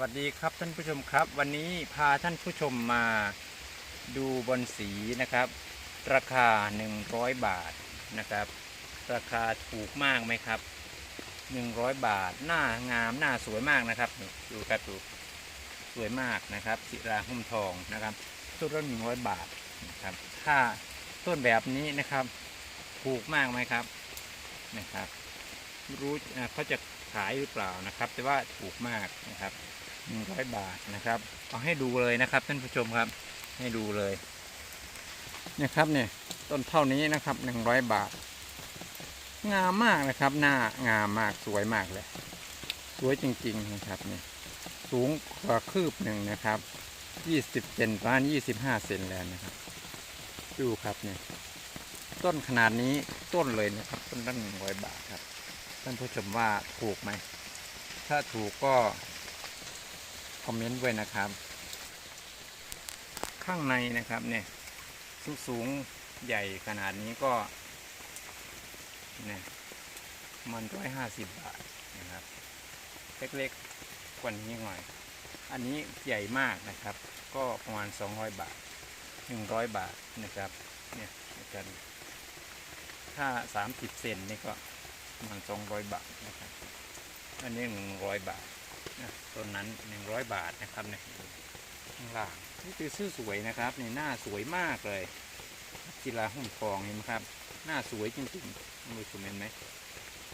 วัสดีครับท่านผู้ชมครับ วันนี้พาท่านผู้ชมมาดูบอลสีนะครับ ราคา 100 บาทนะครับ ราคาถูกมากไหมครับ 100 บาทหน้างามหน้าสวยมากนะครับดูครับดูสวยมากนะครับศิราหุ้มทองนะครับต้นละ100 บาทนะครับถ้าต้นแบบนี้นะครับถูกมากไหมครับนะครับรู้เขาจะขายหรือเปล่านะครับ แต่ว่าถูกมากนะครับ หนึ่งร้อยบาทนะครับ เอาให้ดูเลยนะครับท่านผู้ชมครับ ให้ดูเลยเนี่ยครับเนี่ยต้นเท่านี้นะครับหนึ่งร้อยบาท งามมากนะครับ หน้างามมากสวยมากเลย สวยจริง ๆนะครับเนี่ยสูงกว่าคืบหนึ่งนะครับยี่สิบเซนประมาณยี่สิบห้าเซนแล้วนะครับ ดูครับเนี่ยต้นขนาดนี้ต้นเลยนะครับ ต้นละหนึ่งร้อยบาทครับท่านผู้ชมว่าถูกไหม ถ้าถูกก็ คอมเมนต์ไว้นะครับ ข้างในนะครับเนี่ยสูงสูงใหญ่ขนาดนี้ก็เนี่ยมันร้อยห้าสิบบาทนะครับ เล็กๆกว่านี้หน่อย อันนี้ใหญ่มากนะครับ ก็ประมาณ200บาท100บาทนะครับเนี่ยนะครับถ้า30เซนนี่ก็ประมาณ200บาทนะครับ อันนี้100บาท ต้นนั้นหนึ่งร้อยบาทนะครับเนี่ยข้างล่างนี่คือซื้อสวยนะครับนี่หน้าสวยมากเลยกีฬาหุ้มทองเห็นไหมครับ หน้าสวยจริงๆท่านผู้ชมเห็นไหม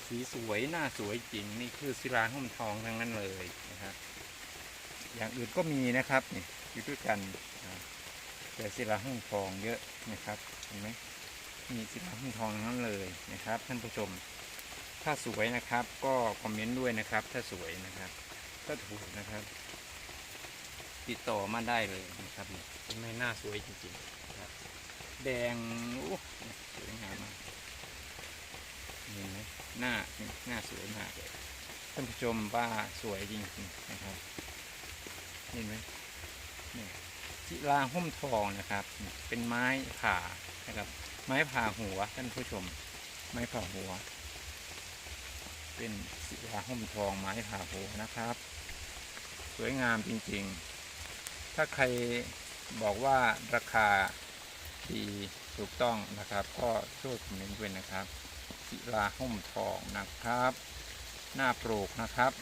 สีสวยหน้าสวยจริงนี่คือศิลาหุ้มทองทั้งนั้นเลยนะครับอย่างอื่นก็มีนะครับนี่อยู่ด้วยกันแต่ศิลาหุ้มทองเยอะนะครับเห็นไหมมีศิลาหุ้มทองทั้งนั้นเลยนะครับ ท่านผู้ชม ถ้าสวยนะครับก็คอมเมนต์ด้วยนะครับ ถ้าสวยนะครับ ก็ถูกนะครับ ติดต่อมาได้เลยนะครับนี่เห็นไหม่น่าสวยจริงๆนะครับแดงโอ้สวยงามมากเห็นไหมหน้าหน้าสวยมากเลยท่านผู้ชมว่าสวยจริงๆนะครับ เห็นไหมนี่จิลาหุ้มทองนะครับ เป็นไม้ผ่านะครับ ไม้ผ่าหัวท่านผู้ชม ไม้ผ่าหัว เป็นสีลาหุ้มทองไม้ผ่าหัวนะครับ สวยงามจริงๆ ถ้าใครบอกว่าราคาดีถูกต้องนะครับ ก็ช่วยคอมเมนต์ด้วยนะครับศิลาหุ้มทองนะครับ หน้าปลูกนะครับ